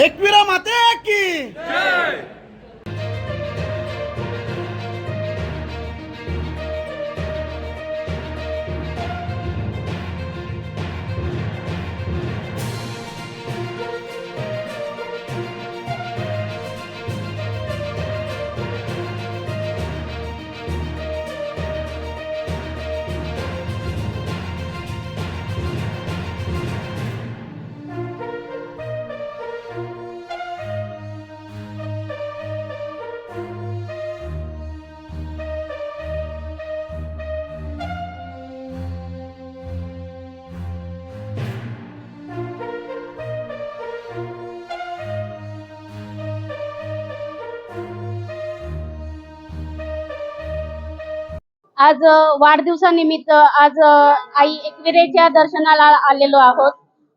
एकविरा माते की आज वाढदिवसानिमित्त आज आई एकविरेच्या दर्शनाला आलेलो आहोत.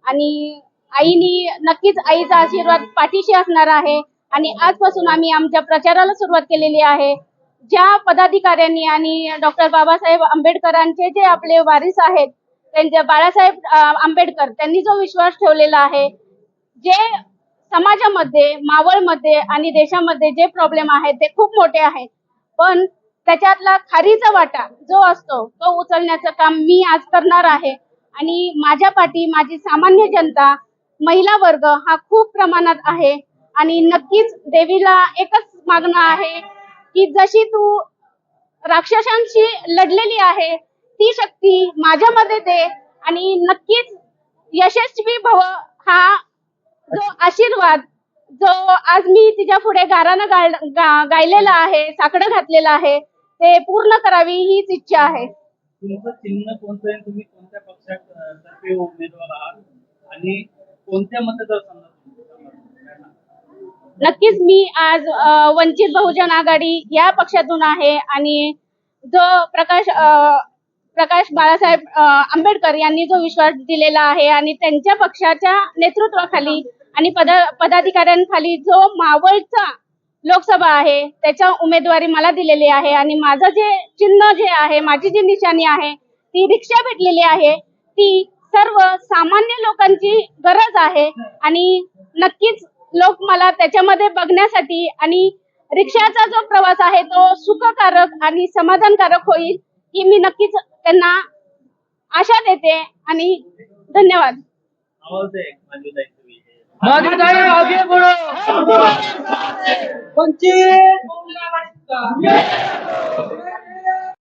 आणि आईनी नक्कीच आईचा आशीर्वाद पाठीशी असणार आहे. आणि आजपासून आम्ही आमच्या प्रचाराला सुरुवात केलेली आहे. ज्या पदाधिकाऱ्यांनी आणि डॉक्टर बाबासाहेब आंबेडकरांचे जे आपले वारीस आहेत त्यांचे बाळासाहेब आंबेडकर त्यांनी जो विश्वास ठेवलेला आहे जे समाजामध्ये मावळमध्ये आणि देशामध्ये जे प्रॉब्लेम आहेत ते खूप मोठे आहेत. पण त्याच्यातला खारीचा वाटा जो असतो तो उचलण्याचं काम मी आज करणार आहे. आणि माझ्या पाठी माझी सामान्य जनता महिला वर्ग हा खूप प्रमाणात आहे. आणि नक्कीच देवीला एकच मागणं आहे की जशी तू राक्षसांशी लढलेली आहे ती शक्ती माझ्यामध्ये दे. आणि नक्कीच यशस्वी भव हा जो आशीर्वाद जो आज मी तिच्या पुढे गारानं गा- गायलेला आहे साकडं घातलेलं आहे ते पूर्ण करावी हीच इच्छा आहे. तुमचं चिन्ह कोणतं आहे? तुम्ही कोणत्या पक्षात अ, तर्फे उमेदवार आहात? आणि कोणत्या मतदारसंघात उमेदवार आहात? नक्कीच मी आज अ, वंचित बहुजन आघाडी या पक्षातून आहे आणि जो प्रकाश अ, प्रकाश बाळासाहेब अ, आंबेडकर यांनी जो विश्वास दिलेला आहे आणि त्यांच्या पक्षाच्या नेतृत्वाखाली आणि पद पदाधिकाऱ्यांखाली जो मावळचा लोकसभा आहे त्याच्या उमेदवारी मला दिलेली आहे आणि माझं जे चिन्ह जे आहे माझी जी निशाणी आहे ती रिक्षा भेटलेली आहे. ती सर्व सामान्य लोकांची गरज आहे आणि नक्कीच लोक मला त्याच्यामध्ये बघण्यासाठी आणि रिक्षाचा जो प्रवास आहे तो सुखकारक आणि समाधानकारक होईल ही मी नक्कीच त्यांना आशा देते आणि धन्यवाद. आवाज आहे माझी दायित्व मागील आगे बढ़ो वंचित